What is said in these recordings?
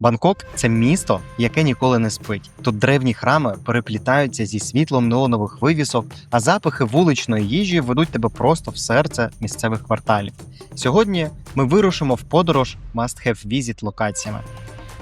Бангкок це місто, яке ніколи не спить. Тут древні храми переплітаються зі світлом неонових вивісок, а запахи вуличної їжі ведуть тебе просто в серце місцевих кварталів. Сьогодні ми вирушимо в подорож must-have visit локаціями.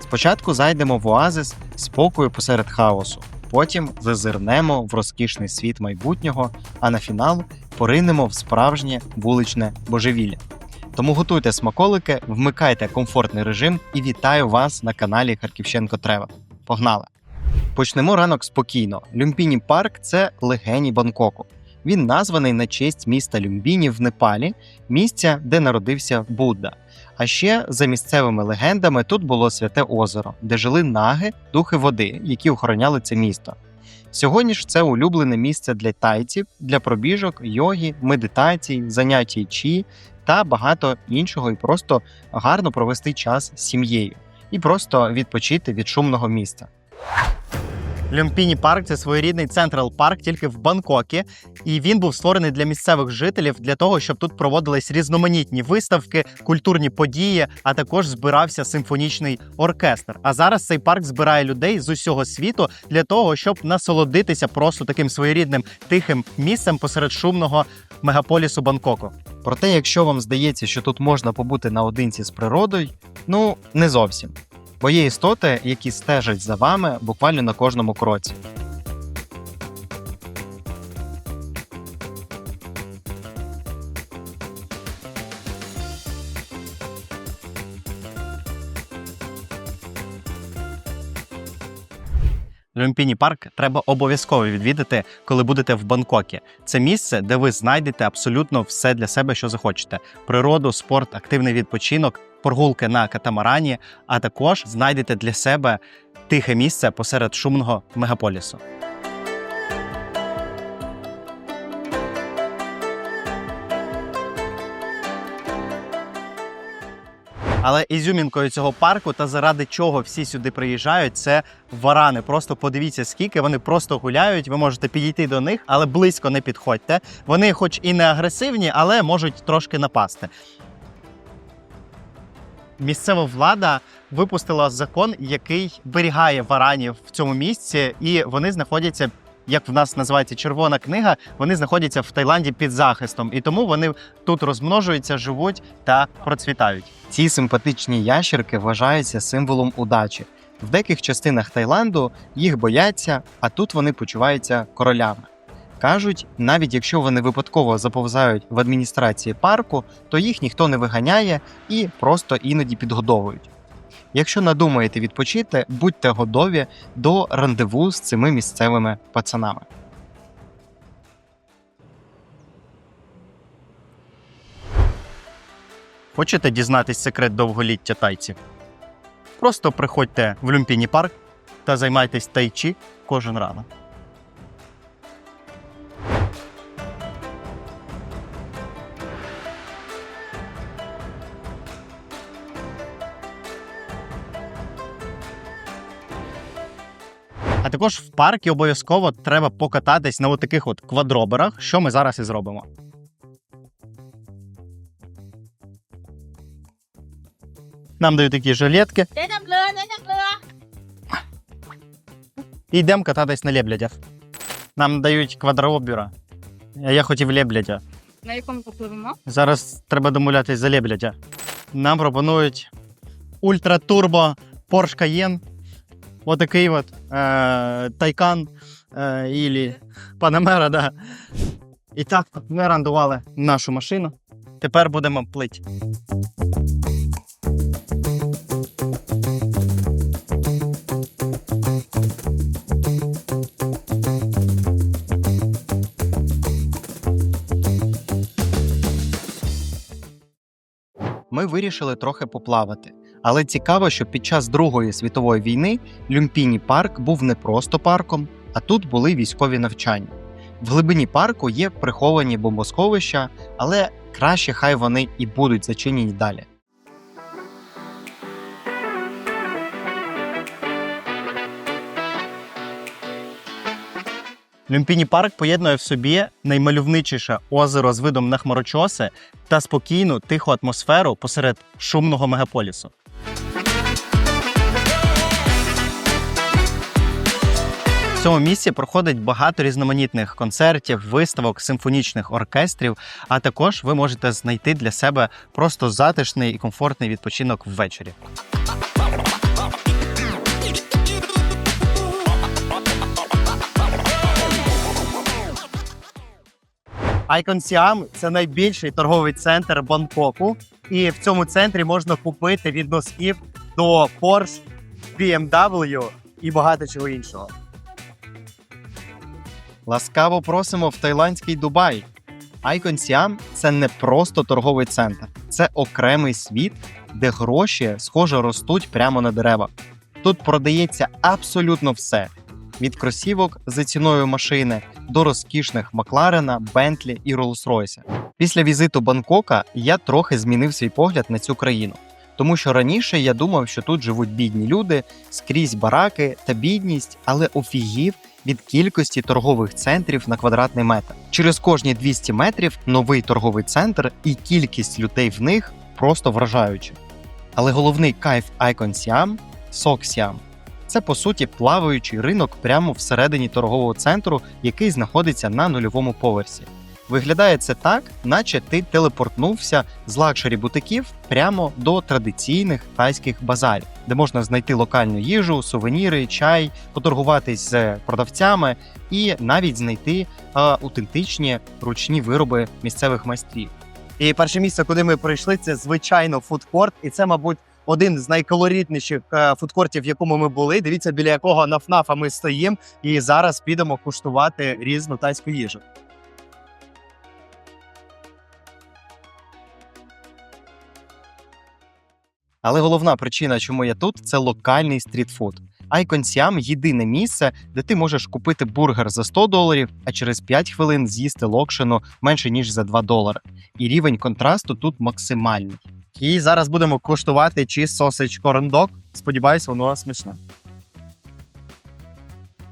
Спочатку зайдемо в оазис спокою посеред хаосу. Потім зазирнемо в розкішний світ майбутнього, а на фінал поринемо в справжнє вуличне божевілля. Тому готуйте смаколики, вмикайте комфортний режим і вітаю вас на каналі Харківщенко Тревел. Погнали! Почнемо ранок спокійно. Люмпіні парк це легені Бангкоку. Він названий на честь міста Люмбіні в Непалі, місця, де народився Будда. А ще за місцевими легендами тут було святе озеро, де жили наги, духи води, які охороняли це місто. Сьогодні ж це улюблене місце для тайців, для пробіжок, йоги, медитацій, заняття чі та багато іншого, і просто гарно провести час з сім'єю і просто відпочити від шумного міста. Люмпіні парк це своєрідний централ парк тільки в Бангкокі, і він був створений для місцевих жителів для того, щоб тут проводились різноманітні виставки, культурні події, а також збирався симфонічний оркестр. А зараз цей парк збирає людей з усього світу для того, щоб насолодитися просто таким своєрідним тихим місцем посеред шумного мегаполісу Бангкоку. Проте, якщо вам здається, що тут можна побути наодинці з природою, ну не зовсім. Бо є істоти, які стежать за вами буквально на кожному кроці. Люмпіні парк треба обов'язково відвідати, коли будете в Бангкокі. Це місце, де ви знайдете абсолютно все для себе, що захочете: природу, спорт, активний відпочинок, прогулки на катамарані, а також знайдете для себе тихе місце посеред шумного мегаполісу. Але ізюмінкою цього парку та заради чого всі сюди приїжджають, це варани. Просто подивіться, скільки вони просто гуляють. Ви можете підійти до них, але близько не підходьте. Вони, хоч і не агресивні, але можуть трошки напасти. Місцева влада випустила закон, який берігає варанів в цьому місці, і вони знаходяться. Як в нас називається червона книга, вони знаходяться в Таїланді під захистом, і тому вони тут розмножуються, живуть та процвітають. Ці симпатичні ящерки вважаються символом удачі. В деяких частинах Таїланду їх бояться, а тут вони почуваються королями. Кажуть, навіть якщо вони випадково заповзають в адміністрації парку, то їх ніхто не виганяє і просто іноді підгодовують. Якщо надумаєте відпочити, будьте готові до рандеву з цими місцевими пацанами. Хочете дізнатись секрет довголіття тайців? Просто приходьте в Люмпіні парк та займайтесь тайчі кожен ранок. А також в паркі обов'язково треба покататись на отаких от квадроберах, що ми зараз і зробимо. Нам дають такі жилетки. І йдемо кататись на леблядях. Нам дають квадробіра. Я хотів леблядя. На якому попливемо? Зараз треба домовлятись за леблядя. Нам пропонують ультратурбо Porsche Cayenne Отакий от е, Тайкан е, ілі Панамера, да. І так, ми орендували нашу машину. Тепер будемо плити. Ми вирішили трохи поплавати. Але цікаво, що під час Другої світової війни Люмпіні парк був не просто парком, а тут були військові навчання. В глибині парку є приховані бомбосховища, але краще хай вони і будуть зачинені далі. Люмпіні парк поєднує в собі наймальовничіше озеро з видом на хмарочоси та спокійну тиху атмосферу посеред шумного мегаполісу. Цьому місці проходить багато різноманітних концертів, виставок, симфонічних оркестрів. А також ви можете знайти для себе просто затишний і комфортний відпочинок ввечері. Icon Siam – це найбільший торговий центр Бангкоку, і в цьому центрі можна купити від носків до Porsche, BMW і багато чого іншого. Ласкаво просимо в тайландський Дубай. Icon Siam – це не просто торговий центр, це окремий світ, де гроші, схоже, ростуть прямо на деревах. Тут продається абсолютно все: від кросівок за ціною машини до розкішних Макларена, Бентлі і Роллс-Ройса. Після візиту Бангкока я трохи змінив свій погляд на цю країну, тому що раніше я думав, що тут живуть бідні люди, скрізь бараки та бідність, але офігів від кількості торгових центрів на квадратний метр. Через кожні 200 метрів новий торговий центр і кількість людей в них просто вражаючі. Але головний кайф Icon Siam – Sok Siam. Це по суті плаваючий ринок прямо всередині торгового центру, який знаходиться на нульовому поверсі. Виглядає це так, наче ти телепортнувся з лакшері бутиків прямо до традиційних тайських базарів, де можна знайти локальну їжу, сувеніри, чай, поторгуватись з продавцями і навіть знайти а, автентичні ручні вироби місцевих майстрів. І перше місце, куди ми прийшли, це звичайно фудкорт, і це, мабуть, один з найкалорітніших е, фудкортів, в якому ми були. Дивіться, біля якого нафнафа ми стоїмо, і зараз підемо куштувати різну тайську їжу. Але головна причина, чому я тут, це локальний стрітфуд. Icon Siam – єдине місце, де ти можеш купити бургер за 100 доларів, а через 5 хвилин з'їсти локшину менше ніж за 2 долари. І рівень контрасту тут максимальний. І зараз будемо куштувати чіз сосич корндок. Сподіваюсь, воно смачне.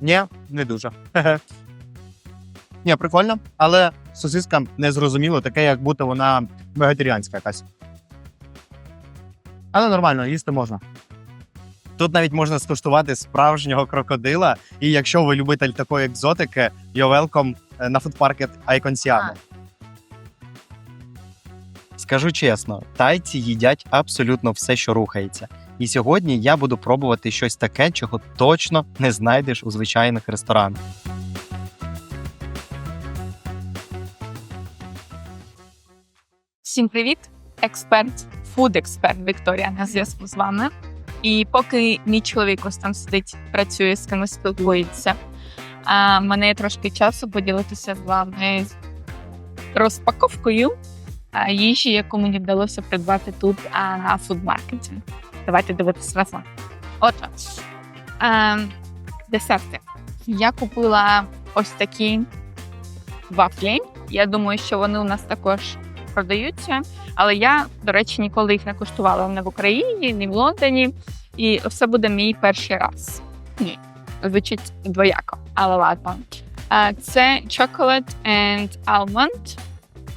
Ні, не дуже. Ні, прикольно, але сосиска незрозуміло, таке, як будто вона вегетаріанська якась. Але нормально, їсти можна. Тут навіть можна скуштувати справжнього крокодила. І якщо ви любитель такої екзотики, you're welcome е, на фудпаркет Icon Скажу чесно, тайці їдять абсолютно все, що рухається. І сьогодні я буду пробувати щось таке, чого точно не знайдеш у звичайних ресторанах. Всім привіт! Експерт, фуд-експерт Вікторія на зв'язку з вами. І поки мій чоловік ось там сидить, працює з кимось спілкується. А мене трошки часу поділитися з вами розпаковкою їжі, яку мені вдалося придбати тут на фудмаркеті. Давайте дивитися разом. Отже, десерти. Я купила ось такі вафлі. Я думаю, що вони у нас також продаються. Але я, до речі, ніколи їх не куштувала не в Україні, ні в Лондоні. І це буде мій перший раз. Ні, звучить двояко, але ладно. Це chocolate and almond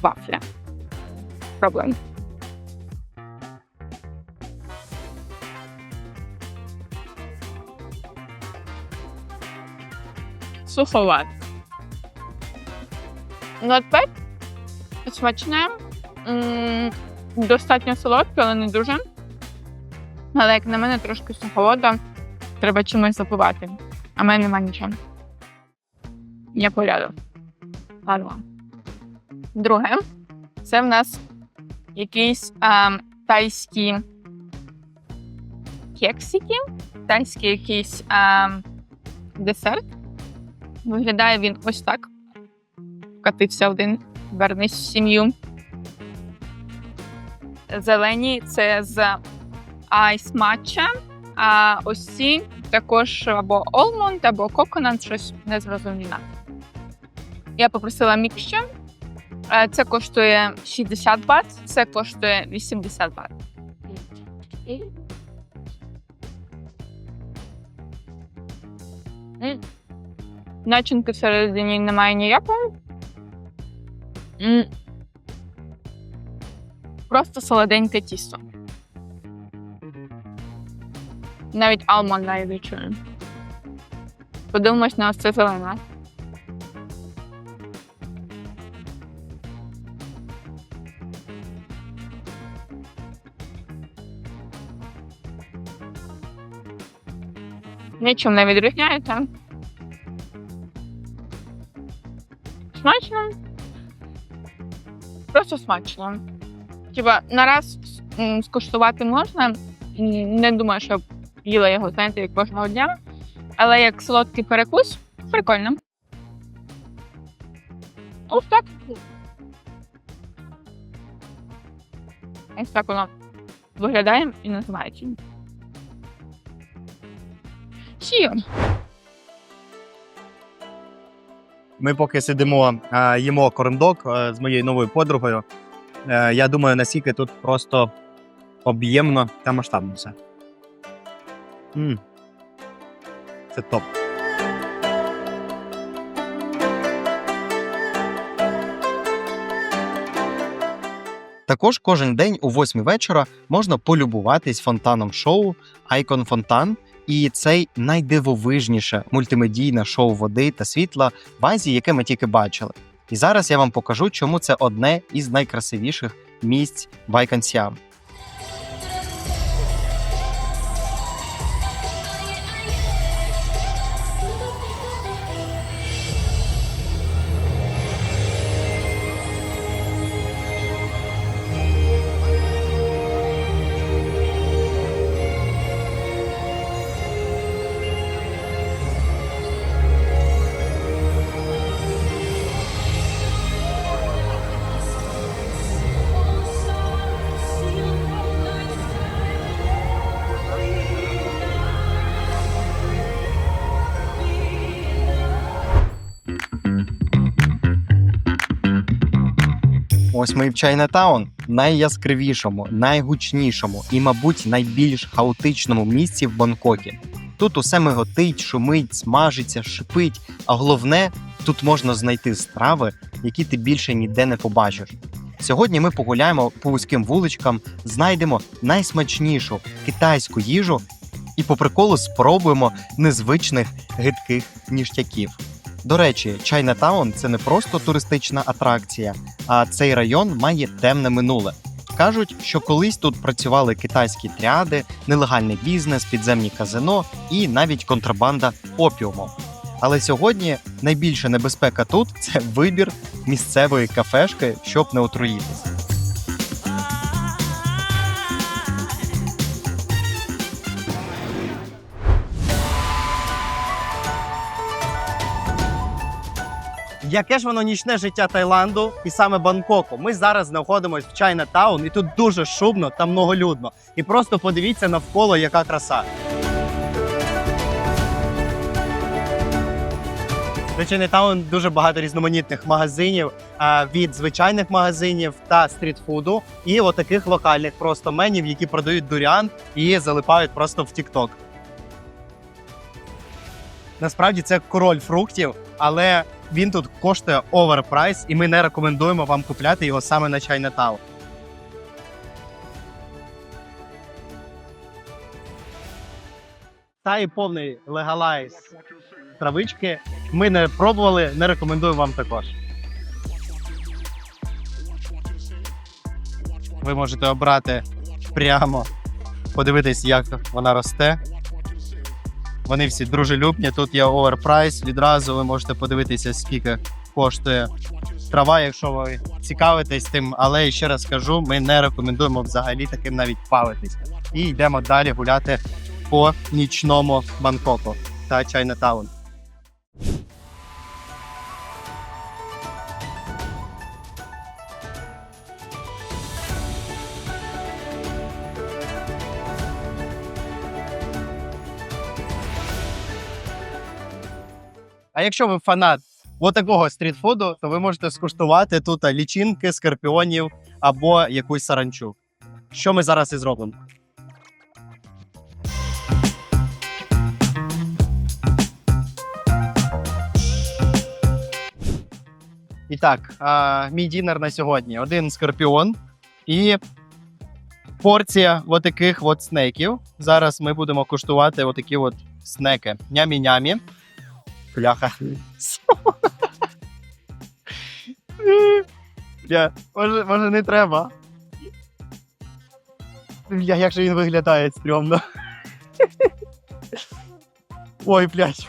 вафля. Пробуємо. Суховат. Bad. Смачне. Достатньо солодке, але не дуже. Але як на мене трошки суховода, треба чимось запивати. А в мене немає нічого. Я порядок. Ладно. Друге, це в нас якісь а, тайські кексики, тайський якийсь а, десерт. Виглядає він ось так. Катився один. Вернись в сім'ю. Зелені це з айс матча, а ось ці також або алмонд, або коконат, щось незрозуміле. Я попросила мікще. Е, Це коштує 60 бат, це коштує 80 бат. Начинки всередині немає ніякої. Просто солоденьке тісто. Навіть алмонд не відчую. Подивимось на це зелене. Нічим не відрізняється. Смачно. Просто смачно. Типа, на раз скуштувати можна. Не думаю, що їла його, знаєте, як кожного дня. Але як солодкий перекус, прикольно. Ось так. Ось так воно виглядає і називається. Сіо. Ми поки сидимо, їмо корндок е, з моєю новою подругою. Е, Я думаю, наскільки тут просто об'ємно та масштабно все. М. Це топ. Також кожен день о 8 вечора можна полюбуватись фонтаном шоу Айкон Фонтан. І цей найдивовижніше мультимедійне шоу води та світла в Азії, яке ми тільки бачили. І зараз я вам покажу, чому це одне із найкрасивіших місць Байкансіам. Ось ми в Чайнатаун, найяскравішому, найгучнішому і, мабуть, найбільш хаотичному місці в Бангкокі. Тут усе миготить, шумить, смажиться, шипить, а головне, тут можна знайти страви, які ти більше ніде не побачиш. Сьогодні ми погуляємо по вузьким вуличкам, знайдемо найсмачнішу китайську їжу і по приколу спробуємо незвичних гидких ніштяків. До речі, Чайнатаун це не просто туристична атракція, а цей район має темне минуле. Кажуть, що колись тут працювали китайські тріади, нелегальний бізнес, підземні казино і навіть контрабанда опіуму. Але сьогодні найбільша небезпека тут це вибір місцевої кафешки, щоб не отруїтись. Яке ж воно нічне життя Таїланду і саме Бангкоку? Ми зараз знаходимося в Чайнатаун, і тут дуже шумно та многолюдно. І просто подивіться навколо, яка краса. В Чайнатаун дуже багато різноманітних магазинів від звичайних магазинів та стрітфуду, і отаких локальних просто менів, які продають дуріан і залипають просто в TikTok. Насправді це король фруктів, але він тут коштує оверпрайс, і ми не рекомендуємо вам купляти його саме на Чайнатаун. Та і повний легалайз травички. Ми не пробували, не рекомендуємо вам також. Ви можете обрати прямо, подивитись, як вона росте. Вони всі дружелюбні. Тут є оверпрайс. Відразу ви можете подивитися, скільки коштує трава, якщо ви цікавитесь тим. Але ще раз кажу, ми не рекомендуємо взагалі таким навіть бавитись. І йдемо далі гуляти по нічному Бангкоку та Чайнатаун. А якщо ви фанат отакого стрітфуду, то ви можете скуштувати тут лічинки, скорпіонів або якусь саранчу. Що ми зараз і зробимо? І так, а, мій дінер на сьогодні: один скорпіон і порція отаких от снеків. Зараз ми будемо куштувати отакі от снеки. Нямі-нямі. Бляха. Бля, може, може не треба. Бля, як же він виглядає стрьомно. Ой, блядь.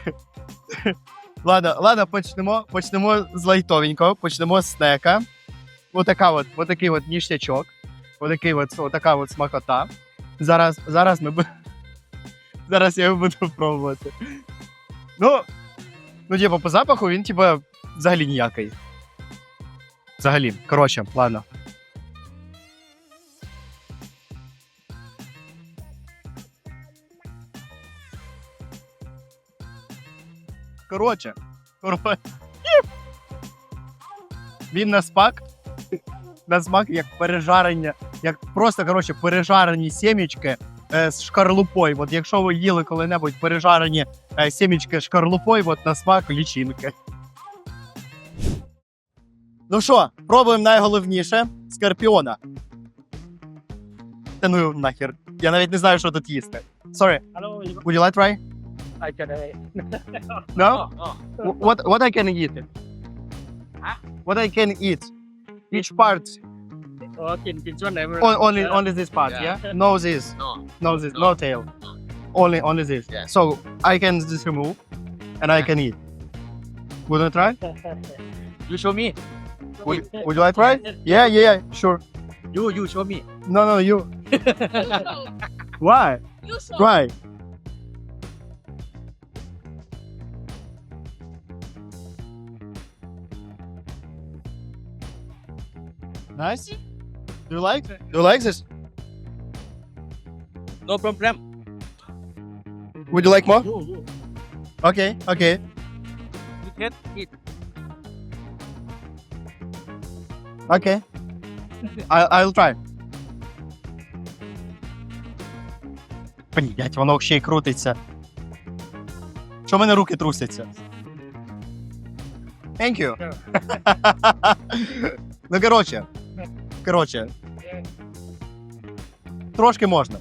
Ладно, ладно, почнемо, почнемо з лайтовенького, почнемо з снека. Отака от, отакий от ніштячок. Отакий от, отака от смакота. Зараз, зараз ми Зараз я його буду пробувати. Ну, ну, типу, по запаху він, типу, взагалі ніякий. Взагалі. Коротше, ладно. Коротше. коротше. Він на смак. На смак як пережарення, як просто, коротше, пережарені сімічки е, з шкарлупою. От якщо ви їли коли-небудь пережарені е, сімічки з шкарлупою, на смак лічинки. Ну що, пробуємо найголовніше скорпіона. Та ну нахер. Я навіть не знаю, що тут їсти. Sorry, would you like try? I can. Uh, No? oh, oh. What what I can eat? What I can eat? Each part. Oh, only only this part, yeah? Yeah. No this. No. No this. No. No tail. Only only this. Yeah. So I can just remove and I can eat. Would you try? you show me. Would, would you like try? Yeah, yeah, yeah, sure. You you show me. No, no, you. Why? You show. Try. Nice. Do you like? Do you like this? No problem. Would you like more? Okay, okay. you can eat. Okay. I, I'll try. Блять, воно ще й крутиться. Що в мене руки трусяться? Thank you. ну, коротше. Коротше. Трошки можна.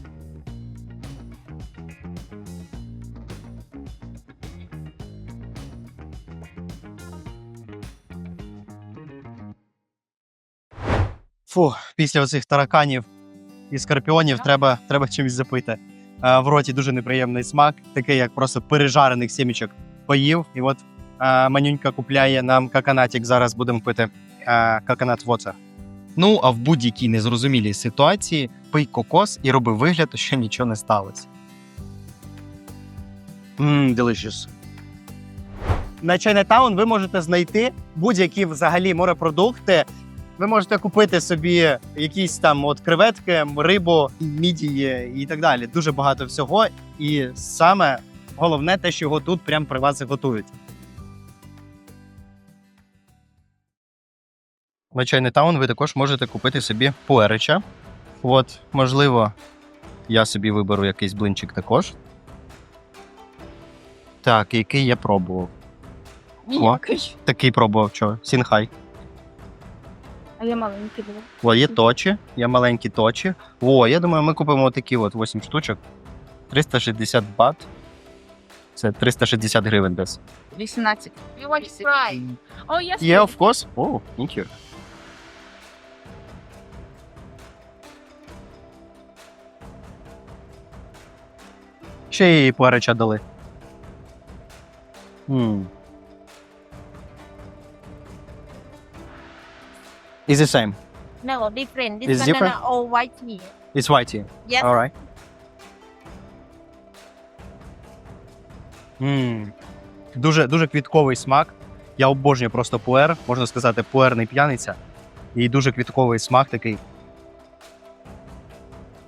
Фу, після оцих тараканів і скорпіонів треба, треба чимось запити. Е, в роті дуже неприємний смак, такий як просто пережарених сімічок поїв. І от е, манюнька купляє нам каканатик. Зараз будемо пити е, каканат воца. Ну, а в будь-якій незрозумілій ситуації пий кокос і роби вигляд, що нічого не сталося. Ммм, delicious. На Chinatown ви можете знайти будь-які взагалі морепродукти, ви можете купити собі якісь там от креветки, рибу, мідії і так далі. Дуже багато всього. І саме головне те, що його тут прямо при вас готують. На Chinatown ви також можете купити собі пуерича. От, можливо, я собі виберу якийсь блинчик також. Так, який я пробував. О. Такий пробував, що? Сінхай. А я маленький була. О, є точі, є маленькі точі. О, я думаю, ми купимо такі от 8 штучок. 360 бат. Це 360 гривень десь. 18. You want я Є, of course. О, thank you. Ще їй пореча дали. Hmm. Is the same. No, different. This It's banana different? all white meat. It's white here. Yes. Alright. Мм. Дуже, дуже квітковий смак. Я обожнюю просто пуер, можна сказати, пуерний п'яниця. І дуже квітковий смак такий.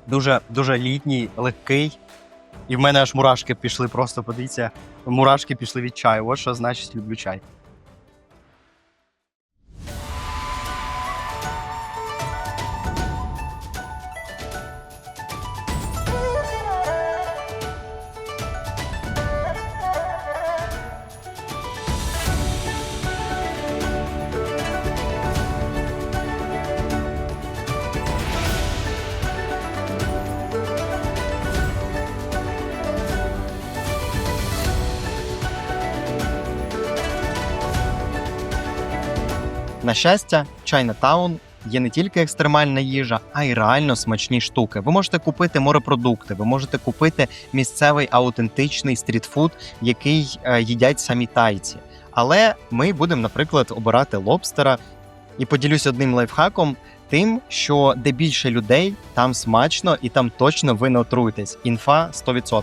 Дуже, дуже літній, легкий. І в мене аж мурашки пішли, просто подивіться. Мурашки пішли від чаю. От що значить люблю чай. На щастя, Чайнатаун є не тільки екстремальна їжа, а й реально смачні штуки. Ви можете купити морепродукти, ви можете купити місцевий аутентичний стрітфуд, який е, їдять самі тайці. Але ми будемо, наприклад, обирати лобстера і поділюсь одним лайфхаком. Тим, що де більше людей, там смачно і там точно ви не отруєтесь. Інфа 100%.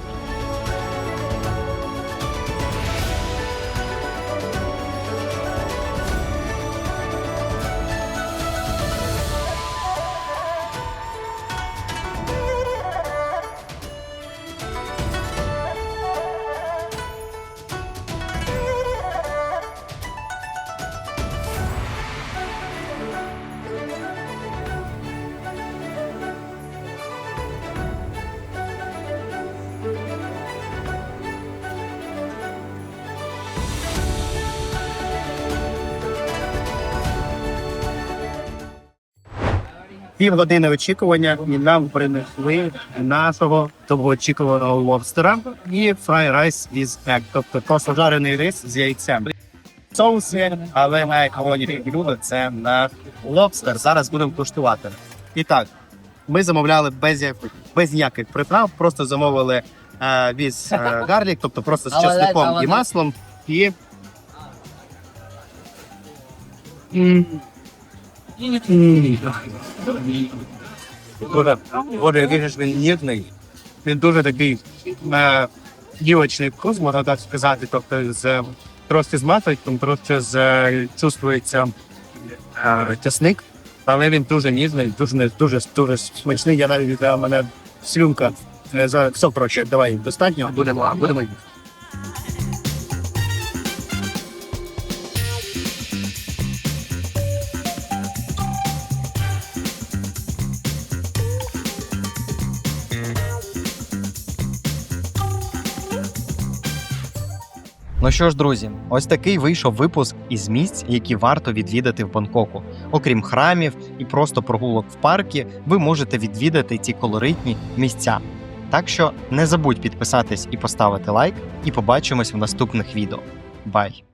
Півгодини очікування, і нам принесли нашого довгоочікуваного лобстера і фрай райс із ек, тобто просто жарений рис з яйцем. Соуси, але найголовніше блюдо це на лобстер. Зараз будемо куштувати. І так, ми замовляли без, без ніяких приправ, просто замовили е, віз е, гарлік, тобто просто з чесником і маслом. І М. Боже, який ж він ніжний. Він дуже такий е, дівочний вкус, можна так сказати. Тобто з трошки з маточком, трошки з е, чувствується е, часник, але він дуже ніжний, дуже дуже дуже смачний. Я навіть е, мене слюнка. е, За все коротше, давай достатньо. Будемо будемо. Що ж, друзі, ось такий вийшов випуск із місць, які варто відвідати в Бангкоку. Окрім храмів і просто прогулок в парки, ви можете відвідати ці колоритні місця. Так що не забудь підписатись і поставити лайк, і побачимось в наступних відео. Бай!